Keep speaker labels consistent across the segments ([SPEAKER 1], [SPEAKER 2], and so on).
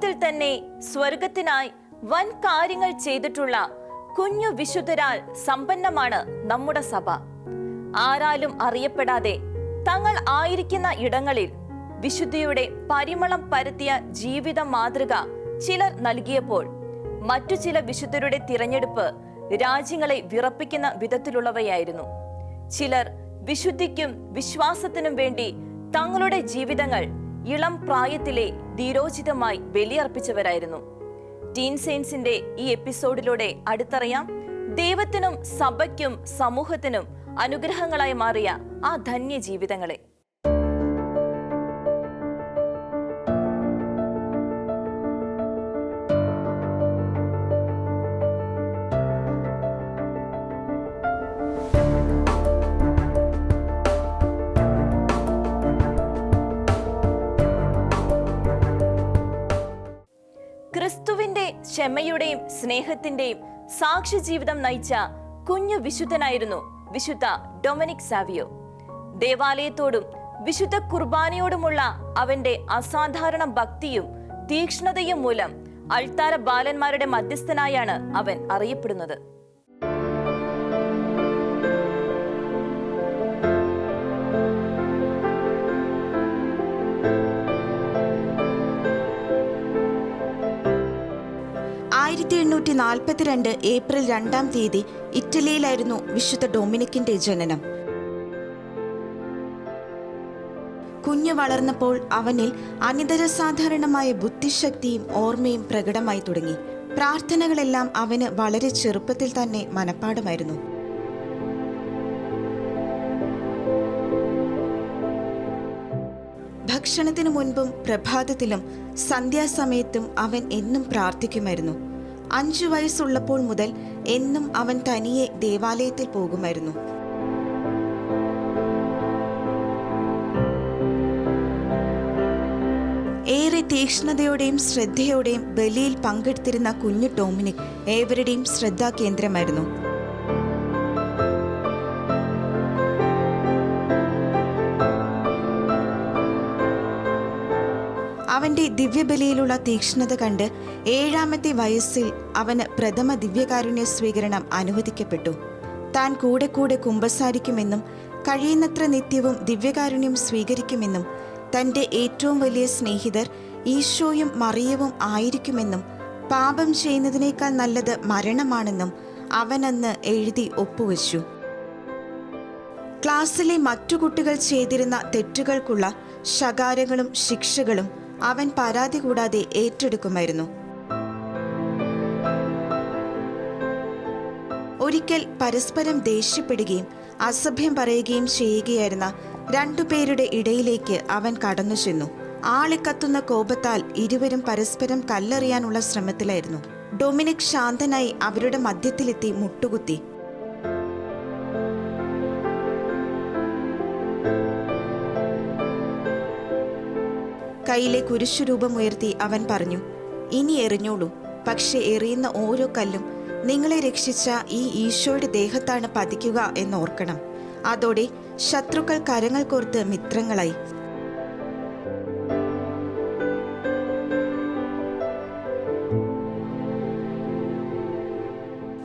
[SPEAKER 1] പ്രായത്തിൽ തന്നെ സ്വർഗത്തിനായി വൻ കാര്യങ്ങൾ ചെയ്തിട്ടുള്ള കുഞ്ഞു വിശുദ്ധരാൽ സമ്പന്നമാണ് നമ്മുടെ സഭ ആരാലും അറിയപ്പെടാതെ തങ്ങൾ ആയിരിക്കുന്ന ഇടങ്ങളിൽ വിശുദ്ധിയുടെ പരിമളം പരത്തിയ ജീവിത മാതൃക ചിലർ നൽകിയപ്പോൾ മറ്റു ചില വിശുദ്ധരുടെ തിരഞ്ഞെടുപ്പ് രാജ്യങ്ങളെ വിറപ്പിക്കുന്ന വിധത്തിലുള്ളവയായിരുന്നു ചിലർ വിശുദ്ധിക്കും വിശ്വാസത്തിനും വേണ്ടി തങ്ങളുടെ ജീവിതങ്ങൾ ഇളം പ്രായത്തിലെ ധീരോചിതമായി ബലിയർപ്പിച്ചവരായിരുന്നു ടീൻ സെയിൻസിന്റെ ഈ എപ്പിസോഡിലൂടെ അടുത്തറിയാം ദൈവത്തിനും സഭയ്ക്കും സമൂഹത്തിനും അനുഗ്രഹങ്ങളായി മാറിയ ആ ധന്യ ജീവിതങ്ങളെ ക്ഷമയുടെയും സ്നേഹത്തിന്റെയും സാക്ഷി ജീവിതം നയിച്ച കുഞ്ഞു വിശുദ്ധനായിരുന്നു വിശുദ്ധ ഡൊമിനിക് സാവിയോ ദേവാലയത്തോടും വിശുദ്ധ കുർബാനയോടുമുള്ള അവന്റെ അസാധാരണ ഭക്തിയും തീക്ഷ്ണതയും മൂലം അൾത്താര ബാലന്മാരുടെ മധ്യസ്ഥനായാണ് അവൻ അറിയപ്പെടുന്നത്
[SPEAKER 2] ആയിരത്തി എണ്ണൂറ്റി നാൽപ്പത്തിരണ്ട് ഏപ്രിൽ രണ്ടാം തീയതി ഇറ്റലിയിലായിരുന്നു വിശുദ്ധ ഡൊമിനിക്കിന്റെ ജനനം കുഞ്ഞു വളർന്നപ്പോൾ അവനിൽ അനിതരസാധാരണമായ ബുദ്ധിശക്തിയും ഓർമ്മയും പ്രകടമായി തുടങ്ങി പ്രാർത്ഥനകളെല്ലാം അവന് വളരെ ചെറുപ്പത്തിൽ തന്നെ മനപ്പാടമായിരുന്നു ഭക്ഷണത്തിനു മുൻപും പ്രഭാതത്തിലും സന്ധ്യാസമയത്തും അവൻ എന്നും പ്രാർത്ഥിക്കുമായിരുന്നു അഞ്ചു വയസ്സുള്ളപ്പോൾ മുതൽ എന്നും അവൻ തനിയെ ദേവാലയത്തിൽ പോകുമായിരുന്നു ഏറെ തീക്ഷ്ണതയോടെയും ശ്രദ്ധയോടെയും ബലിയിൽ പങ്കെടുത്തിരുന്ന കുഞ്ഞു ടോമിനിക് ഏവരുടെയും ശ്രദ്ധാകേന്ദ്രമായിരുന്നു അവൻ്റെ ദിവ്യബലിയിലുള്ള തീക്ഷ്ണത കണ്ട് ഏഴാമത്തെ വയസ്സിൽ അവന് പ്രഥമ ദിവ്യകാരുണ്യ സ്വീകരണം അനുവദിക്കപ്പെട്ടു താൻ കൂടെ കൂടെ കുമ്പസാരിക്കുമെന്നും കഴിയുന്നത്ര നിത്യവും ദിവ്യകാരുണ്യം സ്വീകരിക്കുമെന്നും തൻ്റെ ഏറ്റവും വലിയ സ്നേഹിതർ ഈശോയും മറിയവും ആയിരിക്കുമെന്നും പാപം ചെയ്യുന്നതിനേക്കാൾ നല്ലത് മരണമാണെന്നും അവനന്ന് എഴുതി ഒപ്പുവെച്ചു ക്ലാസ്സിലെ മറ്റു കുട്ടികൾ ചെയ്തിരുന്ന തെറ്റുകൾക്കുള്ള ശകാരങ്ങളും ശിക്ഷകളും അവൻ പരാതി കൂടാതെ ഏറ്റെടുക്കുമായിരുന്നു ഒരിക്കൽ പരസ്പരം ദേഷ്യപ്പെടുകയും അസഭ്യം പറയുകയും ചെയ്യുകയായിരുന്ന രണ്ടുപേരുടെ ഇടയിലേക്ക് അവൻ കടന്നു ചെന്നു ആളിക്കത്തുന്ന കോപത്താൽ ഇരുവരും പരസ്പരം കല്ലെറിയാനുള്ള ശ്രമത്തിലായിരുന്നു ഡൊമിനിക് ശാന്തനായി അവരുടെ മധ്യത്തിലെത്തി മുട്ടുകുത്തി കയ്യിലെ ഉയർത്തി അവൻ പറഞ്ഞു ഇനി എറിഞ്ഞോളൂ പക്ഷെ എറിയുന്ന ഓരോ കല്ലും നിങ്ങളെ രക്ഷിച്ച ഈ ഈശോയുടെ ദേഹത്താണ് പതിക്കുക എന്നോർക്കണം അതോടെ ശത്രുക്കൾ കരങ്ങൾ കോർത്ത് മിത്രങ്ങളായി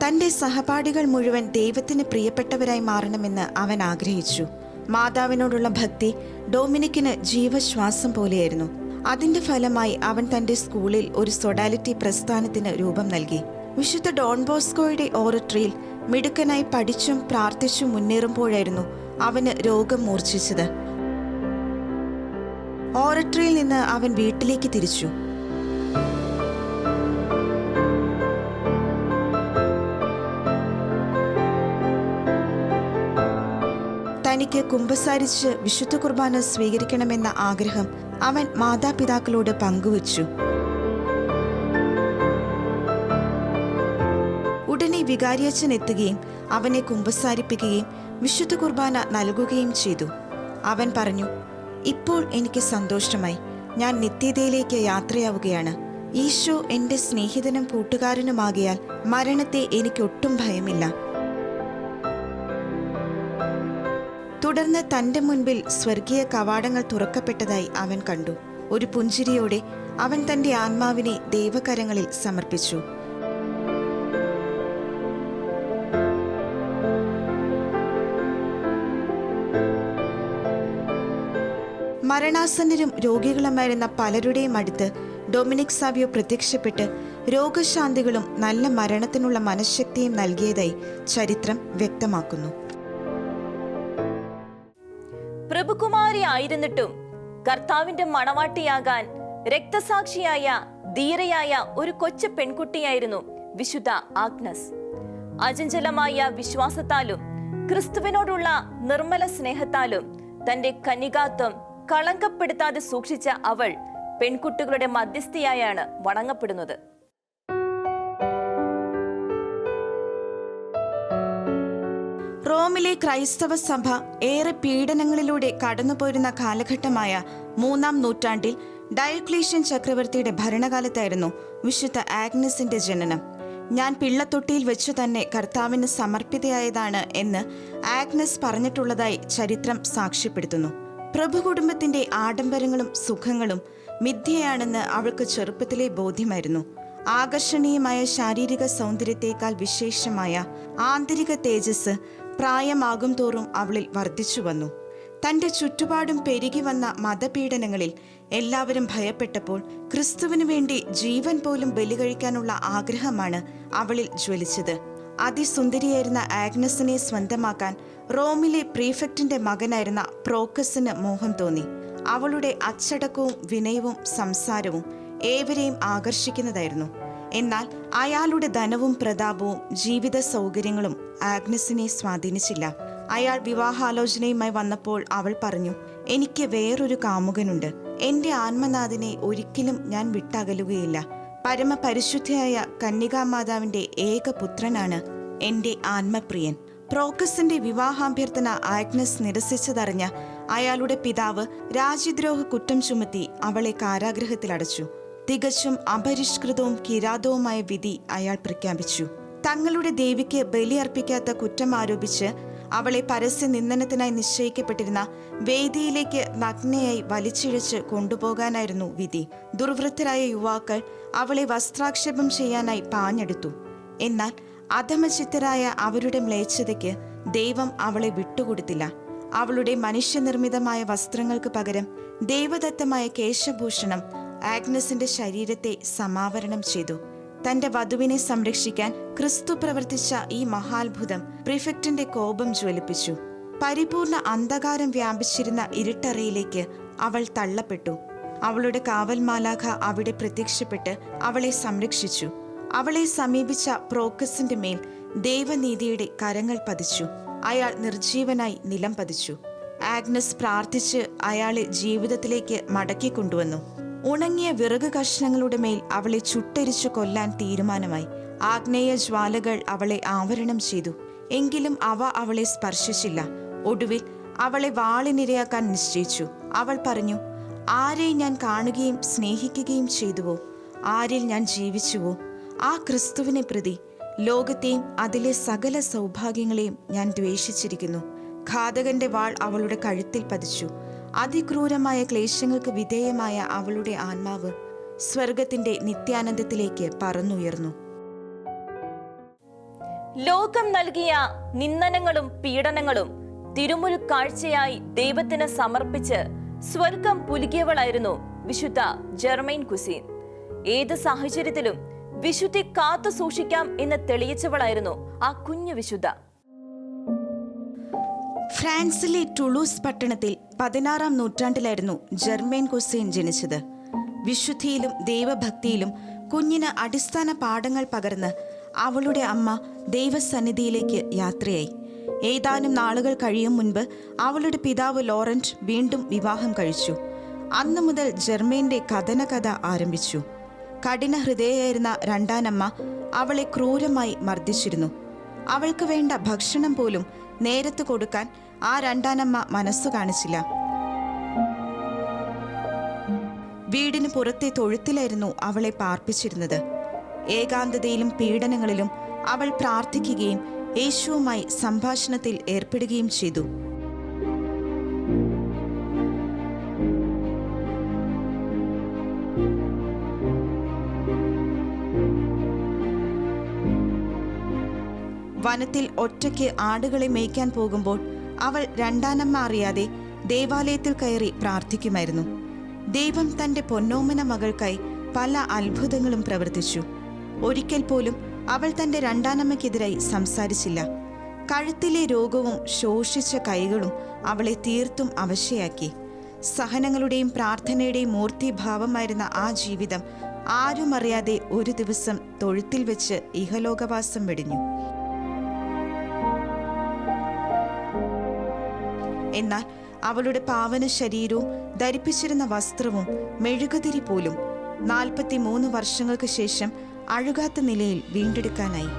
[SPEAKER 2] തന്റെ സഹപാഠികൾ മുഴുവൻ ദൈവത്തിന് പ്രിയപ്പെട്ടവരായി മാറണമെന്ന് അവൻ ആഗ്രഹിച്ചു മാതാവിനോടുള്ള ഭക്തി ഡോമിനിക്കിന് ജീവശ്വാസം പോലെയായിരുന്നു അതിന്റെ ഫലമായി അവൻ തന്റെ സ്കൂളിൽ ഒരു സൊഡാലിറ്റി പ്രസ്ഥാനത്തിന് രൂപം നൽകി വിശുദ്ധ ഡോൺ ബോസ്കോയുടെ ഓറട്ടറിയിൽ മിടുക്കനായി പഠിച്ചും പ്രാർത്ഥിച്ചും മുന്നേറുമ്പോഴായിരുന്നു അവന് രോഗം മൂർച്ഛിച്ചത് ഓറട്ടറിയിൽ നിന്ന് അവൻ വീട്ടിലേക്ക് തിരിച്ചു എനിക്ക് കുമ്പസാരിച്ച് വിശുദ്ധ കുർബാന സ്വീകരിക്കണമെന്ന ആഗ്രഹം അവൻ മാതാപിതാക്കളോട് പങ്കുവച്ചു ഉടനെ വികാരിയച്ഛൻ എത്തുകയും അവനെ കുമ്പസാരിപ്പിക്കുകയും വിശുദ്ധ കുർബാന നൽകുകയും ചെയ്തു അവൻ പറഞ്ഞു ഇപ്പോൾ എനിക്ക് സന്തോഷമായി ഞാൻ നിത്യതയിലേക്ക് യാത്രയാവുകയാണ് ഈശോ എന്റെ സ്നേഹിതനും കൂട്ടുകാരനുമാകിയാൽ മരണത്തെ എനിക്കൊട്ടും ഭയമില്ല തുടർന്ന് തന്റെ മുൻപിൽ സ്വർഗീയ കവാടങ്ങൾ തുറക്കപ്പെട്ടതായി അവൻ കണ്ടു ഒരു പുഞ്ചിരിയോടെ അവൻ തന്റെ ആത്മാവിനെ ദൈവകരങ്ങളിൽ സമർപ്പിച്ചു മരണാസന്നരും രോഗികളുമായിരുന്ന പലരുടെയും അടുത്ത് ഡൊമിനിക് സാവിയോ പ്രത്യക്ഷപ്പെട്ട് രോഗശാന്തികളും നല്ല മരണത്തിനുള്ള മനഃശക്തിയും നൽകിയതായി ചരിത്രം വ്യക്തമാക്കുന്നു
[SPEAKER 1] ആയിരുന്നിട്ടും കർത്താവിന്റെ മണവാട്ടിയാകാൻ രക്തസാക്ഷിയായ ധീരയായ ഒരു കൊച്ചു പെൺകുട്ടിയായിരുന്നു വിശുദ്ധ ആഗ്നസ് അചഞ്ചലമായ വിശ്വാസത്താലും ക്രിസ്തുവിനോടുള്ള നിർമ്മല സ്നേഹത്താലും തന്റെ കനികാത്വം കളങ്കപ്പെടുത്താതെ സൂക്ഷിച്ച അവൾ പെൺകുട്ടികളുടെ മധ്യസ്ഥയായാണ് വണങ്ങപ്പെടുന്നത്
[SPEAKER 3] റോമിലെ ക്രൈസ്തവ സഭ ഏറെ പീഡനങ്ങളിലൂടെ കടന്നുപോരുന്ന കാലഘട്ടമായ മൂന്നാം നൂറ്റാണ്ടിൽ ഡയോക്ലീഷ്യൻ ചക്രവർത്തിയുടെ ഭരണകാലത്തായിരുന്നു വിശുദ്ധ ആഗ്നസിന്റെ ജനനം ഞാൻ പിള്ളത്തൊട്ടിയിൽ വെച്ചു തന്നെ കർത്താവിന് സമർപ്പിതയായതാണ് എന്ന് ആഗ്നസ് പറഞ്ഞിട്ടുള്ളതായി ചരിത്രം സാക്ഷ്യപ്പെടുത്തുന്നു പ്രഭു കുടുംബത്തിന്റെ ആഡംബരങ്ങളും സുഖങ്ങളും മിഥ്യയാണെന്ന് അവൾക്ക് ചെറുപ്പത്തിലെ ബോധ്യമായിരുന്നു ആകർഷണീയമായ ശാരീരിക സൗന്ദര്യത്തേക്കാൾ വിശേഷമായ ആന്തരിക തേജസ് പ്രായമാകും തോറും അവളിൽ വർദ്ധിച്ചു വന്നു തൻ്റെ ചുറ്റുപാടും പെരുകി വന്ന മതപീഡനങ്ങളിൽ എല്ലാവരും ഭയപ്പെട്ടപ്പോൾ ക്രിസ്തുവിനു വേണ്ടി ജീവൻ പോലും ബലി കഴിക്കാനുള്ള ആഗ്രഹമാണ് അവളിൽ ജ്വലിച്ചത് അതിസുന്ദരിയായിരുന്ന ആഗ്നസിനെ സ്വന്തമാക്കാൻ റോമിലെ പ്രീഫെക്റ്റിന്റെ മകനായിരുന്ന പ്രോക്കസിന് മോഹം തോന്നി അവളുടെ അച്ചടക്കവും വിനയവും സംസാരവും ഏവരെയും ആകർഷിക്കുന്നതായിരുന്നു എന്നാൽ അയാളുടെ ധനവും പ്രതാപവും ജീവിത സൗകര്യങ്ങളും ആഗ്നസിനെ സ്വാധീനിച്ചില്ല അയാൾ വിവാഹാലോചനയുമായി വന്നപ്പോൾ അവൾ പറഞ്ഞു എനിക്ക് വേറൊരു കാമുകനുണ്ട് എന്റെ ആത്മനാഥിനെ ഒരിക്കലും ഞാൻ വിട്ടകലുകയില്ല പരമപരിശുദ്ധയായ കന്യകാമാതാവിന്റെ ഏക പുത്രനാണ് എന്റെ ആത്മപ്രിയൻ പ്രോക്കസിന്റെ വിവാഹാഭ്യർത്ഥന ആഗ്നസ് നിരസിച്ചതറിഞ്ഞ അയാളുടെ പിതാവ് രാജ്യദ്രോഹ കുറ്റം ചുമത്തി അവളെ കാരാഗ്രഹത്തിലടച്ചു തികച്ചും അപരിഷ്കൃതവും കിരാതവുമായ വിധി അയാൾ പ്രഖ്യാപിച്ചു തങ്ങളുടെ ദേവിക്ക് ബലിയർപ്പിക്കാത്ത കുറ്റം ആരോപിച്ച് അവളെ പരസ്യ നിന്ദനത്തിനായി നിശ്ചയിക്കപ്പെട്ടിരുന്ന വേദിയിലേക്ക് നഗ്നയായി വലിച്ചിഴച്ച് കൊണ്ടുപോകാനായിരുന്നു വിധി ദുർവൃത്തരായ യുവാക്കൾ അവളെ വസ്ത്രാക്ഷേപം ചെയ്യാനായി പാഞ്ഞെടുത്തു എന്നാൽ അധമചിത്തരായ അവരുടെ മ്ലേച്ഛതയ്ക്ക് ദൈവം അവളെ വിട്ടുകൊടുത്തില്ല അവളുടെ മനുഷ്യനിർമ്മിതമായ വസ്ത്രങ്ങൾക്ക് പകരം ദൈവദത്തമായ കേശഭൂഷണം ആഗ്നസിന്റെ ശരീരത്തെ സമാവരണം ചെയ്തു തന്റെ വധുവിനെ സംരക്ഷിക്കാൻ ക്രിസ്തു പ്രവർത്തിച്ച ഈ മഹാത്ഭുതം പ്രിഫെക്റ്റിന്റെ കോപം ജ്വലിപ്പിച്ചു പരിപൂർണ അന്ധകാരം വ്യാപിച്ചിരുന്ന ഇരുട്ടറയിലേക്ക് അവൾ തള്ളപ്പെട്ടു അവളുടെ കാവൽമാലാഖ അവിടെ പ്രത്യക്ഷപ്പെട്ട് അവളെ സംരക്ഷിച്ചു അവളെ സമീപിച്ച പ്രോക്കസിന്റെ മേൽ ദൈവനീതിയുടെ കരങ്ങൾ പതിച്ചു അയാൾ നിർജീവനായി നിലം പതിച്ചു ആഗ്നസ് പ്രാർത്ഥിച്ച് അയാളെ ജീവിതത്തിലേക്ക് മടക്കിക്കൊണ്ടുവന്നു ഉണങ്ങിയ വിറക് കഷ്ണങ്ങളുടെ മേൽ അവളെ ചുട്ടരിച്ചു കൊല്ലാൻ തീരുമാനമായി ആഗ്നേയ ജ്വാലകൾ അവളെ ആവരണം ചെയ്തു എങ്കിലും അവ അവളെ സ്പർശിച്ചില്ല ഒടുവിൽ അവളെ വാളിനിരയാക്കാൻ നിശ്ചയിച്ചു അവൾ പറഞ്ഞു ആരെ ഞാൻ കാണുകയും സ്നേഹിക്കുകയും ചെയ്തുവോ ആരിൽ ഞാൻ ജീവിച്ചുവോ ആ ക്രിസ്തുവിനെ പ്രതി ലോകത്തെയും അതിലെ സകല സൗഭാഗ്യങ്ങളെയും ഞാൻ ദ്വേഷിച്ചിരിക്കുന്നു ഘാതകന്റെ വാൾ അവളുടെ കഴുത്തിൽ പതിച്ചു അതിക്രൂരമായ ക്ലേശങ്ങൾക്ക് വിധേയമായ അവളുടെ ആത്മാവ് സ്വർഗത്തിന്റെ നിത്യാനന്ദത്തിലേക്ക് പറന്നുയർന്നു
[SPEAKER 1] ലോകം നൽകിയ നിന്ദനങ്ങളും പീഡനങ്ങളും തിരുമുരു കാഴ്ചയായി ദൈവത്തിന് സമർപ്പിച്ച് സ്വർഗം പുലുകിയവളായിരുന്നു വിശുദ്ധ ജർമൈൻ കുസീൻ ഏത് സാഹചര്യത്തിലും വിശുദ്ധി കാത്തു സൂക്ഷിക്കാം എന്ന് തെളിയിച്ചവളായിരുന്നു ആ കുഞ്ഞു വിശുദ്ധ
[SPEAKER 4] ഫ്രാൻസിലെ ടുളൂസ് പട്ടണത്തിൽ പതിനാറാം നൂറ്റാണ്ടിലായിരുന്നു ജർമേൻ കുസൈൻ ജനിച്ചത് വിശുദ്ധിയിലും ദൈവഭക്തിയിലും കുഞ്ഞിന് അടിസ്ഥാന പാഠങ്ങൾ പകർന്ന് അവളുടെ അമ്മ ദൈവസന്നിധിയിലേക്ക് യാത്രയായി ഏതാനും നാളുകൾ കഴിയും മുൻപ് അവളുടെ പിതാവ് ലോറൻറ്റ് വീണ്ടും വിവാഹം കഴിച്ചു അന്നു മുതൽ ജർമ്മേൻ്റെ കഥനകഥ ആരംഭിച്ചു കഠിന ഹൃദയായിരുന്ന രണ്ടാനമ്മ അവളെ ക്രൂരമായി മർദ്ദിച്ചിരുന്നു അവൾക്ക് വേണ്ട ഭക്ഷണം പോലും നേരത്ത് കൊടുക്കാൻ ആ രണ്ടാനമ്മ മനസ്സു കാണിച്ചില്ല വീടിന് പുറത്തെ തൊഴുത്തിലായിരുന്നു അവളെ പാർപ്പിച്ചിരുന്നത് ഏകാന്തതയിലും പീഡനങ്ങളിലും അവൾ പ്രാർത്ഥിക്കുകയും യേശുവുമായി സംഭാഷണത്തിൽ ഏർപ്പെടുകയും ചെയ്തു വനത്തിൽ ഒറ്റയ്ക്ക് ആടുകളെ മേയ്ക്കാൻ പോകുമ്പോൾ അവൾ രണ്ടാനമ്മ അറിയാതെ ദേവാലയത്തിൽ കയറി പ്രാർത്ഥിക്കുമായിരുന്നു ദൈവം തന്റെ പൊന്നോമന മകൾക്കായി പല അത്ഭുതങ്ങളും പ്രവർത്തിച്ചു ഒരിക്കൽ പോലും അവൾ തന്റെ രണ്ടാനമ്മയ്ക്കെതിരായി സംസാരിച്ചില്ല കഴുത്തിലെ രോഗവും ശോഷിച്ച കൈകളും അവളെ തീർത്തും അവശയാക്കി സഹനങ്ങളുടെയും പ്രാർത്ഥനയുടെയും മൂർത്തിഭാവമായിരുന്ന ആ ജീവിതം ആരും അറിയാതെ ഒരു ദിവസം തൊഴുത്തിൽ വെച്ച് ഇഹലോകവാസം വെടിഞ്ഞു എന്നാൽ അവളുടെ പാവന ശരീരവും ധരിപ്പിച്ചിരുന്ന വസ്ത്രവും മെഴുകുതിരി പോലും നാൽപ്പത്തി മൂന്ന് വർഷങ്ങൾക്ക് ശേഷം അഴുകാത്ത നിലയിൽ വീണ്ടെടുക്കാനായി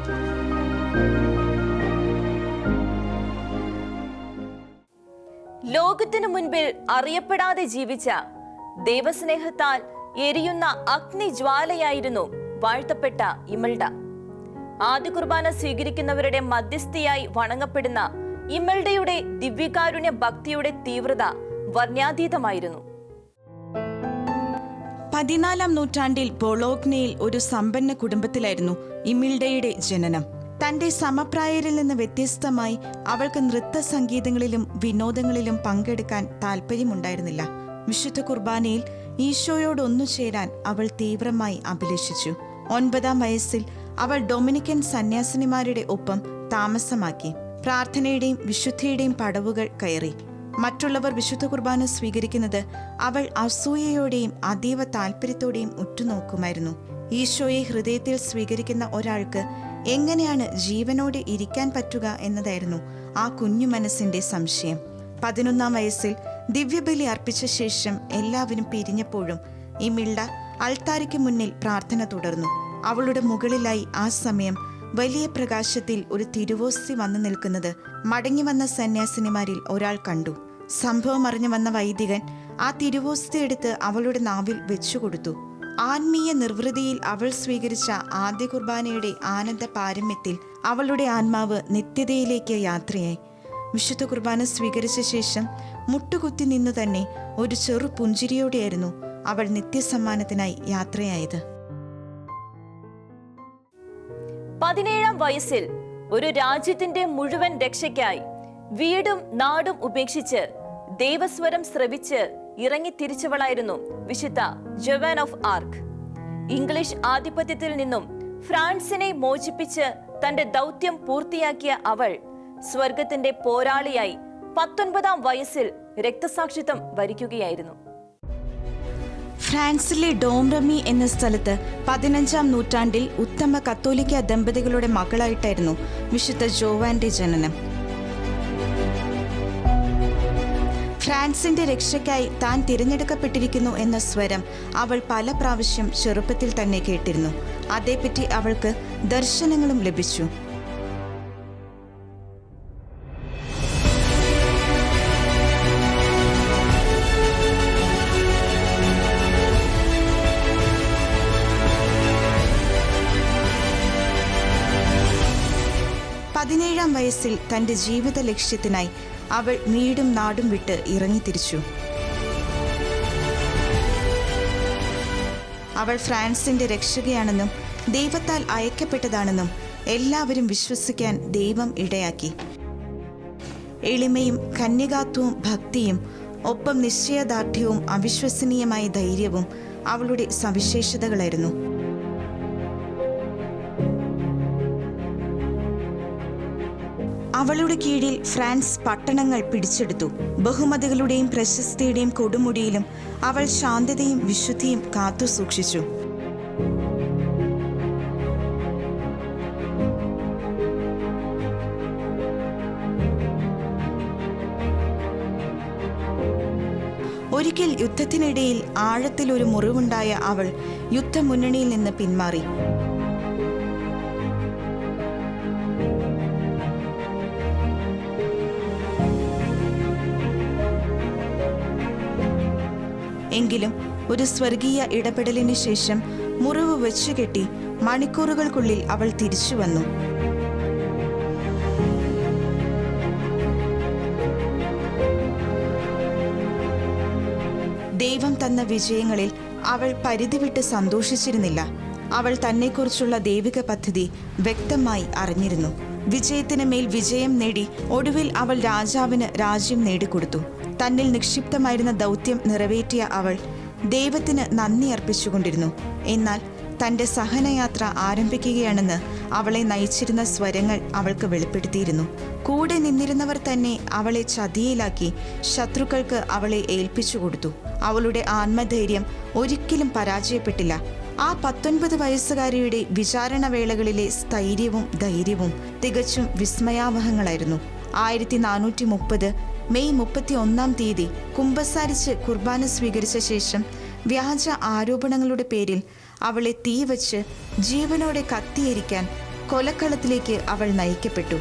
[SPEAKER 1] ലോകത്തിനു മുൻപിൽ അറിയപ്പെടാതെ ജീവിച്ച ദൈവസ്നേഹത്താൽ എരിയുന്ന അഗ്നിജ്വാലയായിരുന്നു വാഴ്ത്തപ്പെട്ട ഇമൾഡ ആദ്യ കുർബാന സ്വീകരിക്കുന്നവരുടെ മധ്യസ്ഥയായി വണങ്ങപ്പെടുന്ന ഇമൽഡയുടെ ദിവ്യകാരുണ്യ ഭക്തിയുടെ തീവ്രത വർണ്ണാതീതമായിരുന്നു
[SPEAKER 5] പതിനാലാം നൂറ്റാണ്ടിൽ ബൊളോഗ്നയിൽ ഒരു സമ്പന്ന കുടുംബത്തിലായിരുന്നു ഇമിൽഡയുടെ ജനനം തന്റെ സമപ്രായരിൽ നിന്ന് വ്യത്യസ്തമായി അവൾക്ക് നൃത്ത സംഗീതങ്ങളിലും വിനോദങ്ങളിലും പങ്കെടുക്കാൻ താല്പര്യമുണ്ടായിരുന്നില്ല വിശുദ്ധ കുർബാനയിൽ ഈശോയോടൊന്നു ചേരാൻ അവൾ തീവ്രമായി അഭിലഷിച്ചു ഒൻപതാം വയസ്സിൽ അവൾ ഡൊമിനിക്കൻ സന്യാസിനിമാരുടെ ഒപ്പം താമസമാക്കി പ്രാർത്ഥനയുടെയും വിശുദ്ധിയുടെയും പടവുകൾ കയറി മറ്റുള്ളവർ വിശുദ്ധ കുർബാന സ്വീകരിക്കുന്നത് അവൾ അസൂയയോടെയും അതീവ താല്പര്യത്തോടെയും ഉറ്റുനോക്കുമായിരുന്നു ഈശോയെ ഹൃദയത്തിൽ സ്വീകരിക്കുന്ന ഒരാൾക്ക് എങ്ങനെയാണ് ജീവനോടെ ഇരിക്കാൻ പറ്റുക എന്നതായിരുന്നു ആ കുഞ്ഞു മനസ്സിന്റെ സംശയം പതിനൊന്നാം വയസ്സിൽ ദിവ്യബലി അർപ്പിച്ച ശേഷം എല്ലാവരും പിരിഞ്ഞപ്പോഴും ഈ മിൾഡ അൾത്താരയ്ക്ക് മുന്നിൽ പ്രാർത്ഥന തുടർന്നു അവളുടെ മുകളിലായി ആ സമയം വലിയ പ്രകാശത്തിൽ ഒരു തിരുവോസ്തി വന്നു നിൽക്കുന്നത് മടങ്ങി വന്ന സന്യാസിനിമാരിൽ ഒരാൾ കണ്ടു സംഭവം അറിഞ്ഞു വന്ന വൈദികൻ ആ തിരുവോസ്തി എടുത്ത് അവളുടെ നാവിൽ വെച്ചുകൊടുത്തു ആത്മീയ നിർവൃതിയിൽ അവൾ സ്വീകരിച്ച ആദ്യ കുർബാനയുടെ ആനന്ദ പാരമ്യത്തിൽ അവളുടെ ആത്മാവ് നിത്യതയിലേക്ക് യാത്രയായി വിശുദ്ധ കുർബാന സ്വീകരിച്ച ശേഷം മുട്ടുകുത്തി നിന്നു തന്നെ ഒരു ചെറു പുഞ്ചിരിയോടെയായിരുന്നു അവൾ നിത്യസമ്മാനത്തിനായി യാത്രയായത്
[SPEAKER 1] പതിനേഴാം വയസ്സിൽ ഒരു രാജ്യത്തിന്റെ മുഴുവൻ രക്ഷയ്ക്കായി വീടും നാടും ഉപേക്ഷിച്ച് ദൈവസ്വരം ശ്രവിച്ച് ഇറങ്ങി തിരിച്ചവളായിരുന്നു വിശുദ്ധ ജവാൻ ഓഫ് ആർക്ക് ഇംഗ്ലീഷ് ആധിപത്യത്തിൽ നിന്നും ഫ്രാൻസിനെ മോചിപ്പിച്ച് തന്റെ ദൗത്യം പൂർത്തിയാക്കിയ അവൾ സ്വർഗത്തിന്റെ പോരാളിയായി പത്തൊൻപതാം വയസ്സിൽ രക്തസാക്ഷിത്വം വരിക്കുകയായിരുന്നു
[SPEAKER 6] ഫ്രാൻസിലെ ഡോംറമി എന്ന സ്ഥലത്ത് പതിനഞ്ചാം നൂറ്റാണ്ടിൽ ഉത്തമ കത്തോലിക്ക ദമ്പതികളുടെ മകളായിട്ടായിരുന്നു വിശുദ്ധ ജോവാന്റെ ജനനം ഫ്രാൻസിന്റെ രക്ഷയ്ക്കായി താൻ തിരഞ്ഞെടുക്കപ്പെട്ടിരിക്കുന്നു എന്ന സ്വരം അവൾ പല പ്രാവശ്യം ചെറുപ്പത്തിൽ തന്നെ കേട്ടിരുന്നു അതേപ്പറ്റി അവൾക്ക് ദർശനങ്ങളും ലഭിച്ചു വയസ്സിൽ തന്റെ ജീവിത ലക്ഷ്യത്തിനായി അവൾ നീടും നാടും വിട്ട് ഇറങ്ങിത്തിരിച്ചു അവൾ ഫ്രാൻസിന്റെ രക്ഷകയാണെന്നും ദൈവത്താൽ അയക്കപ്പെട്ടതാണെന്നും എല്ലാവരും വിശ്വസിക്കാൻ ദൈവം ഇടയാക്കി എളിമയും കന്യകാത്വവും ഭക്തിയും ഒപ്പം നിശ്ചയദാർഢ്യവും അവിശ്വസനീയമായ ധൈര്യവും അവളുടെ സവിശേഷതകളായിരുന്നു അവളുടെ കീഴിൽ ഫ്രാൻസ് പട്ടണങ്ങൾ പിടിച്ചെടുത്തു ബഹുമതികളുടെയും പ്രശസ്തിയുടെയും കൊടുമുടിയിലും അവൾ ശാന്തതയും വിശുദ്ധിയും കാത്തു സൂക്ഷിച്ചു ഒരിക്കൽ യുദ്ധത്തിനിടയിൽ ആഴത്തിൽ ഒരു മുറിവുണ്ടായ അവൾ യുദ്ധമുന്നണിയിൽ നിന്ന് പിന്മാറി എങ്കിലും ഒരു സ്വർഗീയ ഇടപെടലിന് ശേഷം മുറിവ് കെട്ടി മണിക്കൂറുകൾക്കുള്ളിൽ അവൾ തിരിച്ചു വന്നു ദൈവം തന്ന വിജയങ്ങളിൽ അവൾ പരിധിവിട്ട് സന്തോഷിച്ചിരുന്നില്ല അവൾ തന്നെക്കുറിച്ചുള്ള ദൈവിക പദ്ധതി വ്യക്തമായി അറിഞ്ഞിരുന്നു വിജയത്തിന് മേൽ വിജയം നേടി ഒടുവിൽ അവൾ രാജാവിന് രാജ്യം നേടിക്കൊടുത്തു തന്നിൽ നിക്ഷിപ്തമായിരുന്ന ദൗത്യം നിറവേറ്റിയ അവൾ ദൈവത്തിന് നന്ദി അർപ്പിച്ചുകൊണ്ടിരുന്നു എന്നാൽ തൻ്റെ സഹനയാത്ര ആരംഭിക്കുകയാണെന്ന് അവളെ നയിച്ചിരുന്ന സ്വരങ്ങൾ അവൾക്ക് വെളിപ്പെടുത്തിയിരുന്നു കൂടെ നിന്നിരുന്നവർ തന്നെ അവളെ ചതിയിലാക്കി ശത്രുക്കൾക്ക് അവളെ ഏൽപ്പിച്ചു കൊടുത്തു അവളുടെ ആത്മധൈര്യം ഒരിക്കലും പരാജയപ്പെട്ടില്ല ആ പത്തൊൻപത് വയസ്സുകാരിയുടെ വിചാരണവേളകളിലെ സ്ഥൈര്യവും ധൈര്യവും തികച്ചും വിസ്മയാവഹങ്ങളായിരുന്നു ആയിരത്തി നാനൂറ്റി മുപ്പത് മെയ് മുപ്പത്തി ഒന്നാം തീയതി കുമ്പസാരിച്ച് കുർബാന സ്വീകരിച്ച ശേഷം വ്യാജ ആരോപണങ്ങളുടെ പേരിൽ അവളെ തീവച്ച് ജീവനോടെ കത്തിയിരിക്കാൻ കൊലക്കളത്തിലേക്ക് അവൾ നയിക്കപ്പെട്ടു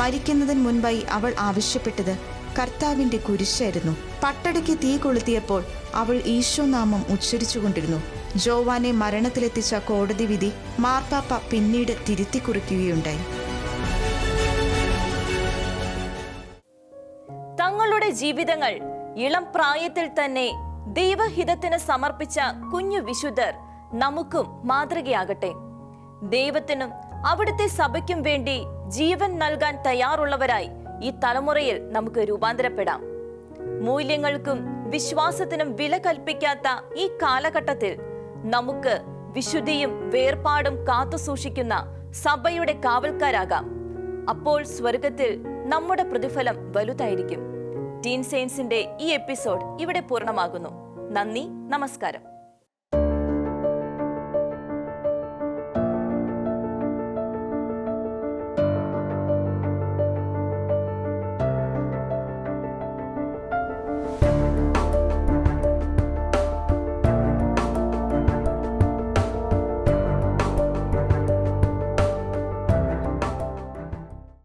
[SPEAKER 6] മരിക്കുന്നതിന് മുൻപായി അവൾ ആവശ്യപ്പെട്ടത് കർത്താവിന്റെ കുരിശായിരുന്നു പട്ടടയ്ക്ക് തീ കൊളുത്തിയപ്പോൾ അവൾ ഈശോനാമം ഉച്ചരിച്ചുകൊണ്ടിരുന്നു ജോവാനെ മരണത്തിലെത്തിച്ച കോടതി വിധി മാർപ്പാപ്പ പിന്നീട് തിരുത്തിക്കുറിക്കുകയുണ്ടായി
[SPEAKER 1] തങ്ങളുടെ ജീവിതങ്ങൾ ഇളം പ്രായത്തിൽ തന്നെ ദൈവഹിതത്തിന് സമർപ്പിച്ച കുഞ്ഞു വിശുദ്ധർ നമുക്കും മാതൃകയാകട്ടെ ദൈവത്തിനും അവിടുത്തെ സഭയ്ക്കും വേണ്ടി ജീവൻ നൽകാൻ തയ്യാറുള്ളവരായി ഈ തലമുറയിൽ നമുക്ക് രൂപാന്തരപ്പെടാം മൂല്യങ്ങൾക്കും വിശ്വാസത്തിനും വില കൽപ്പിക്കാത്ത ഈ കാലഘട്ടത്തിൽ നമുക്ക് വിശുദ്ധിയും വേർപാടും സൂക്ഷിക്കുന്ന സഭയുടെ കാവൽക്കാരാകാം അപ്പോൾ സ്വർഗത്തിൽ നമ്മുടെ പ്രതിഫലം വലുതായിരിക്കും ടീൻ സയൻസിന്റെ ഈ എപ്പിസോഡ് ഇവിടെ പൂർണ്ണമാകുന്നു നന്ദി നമസ്കാരം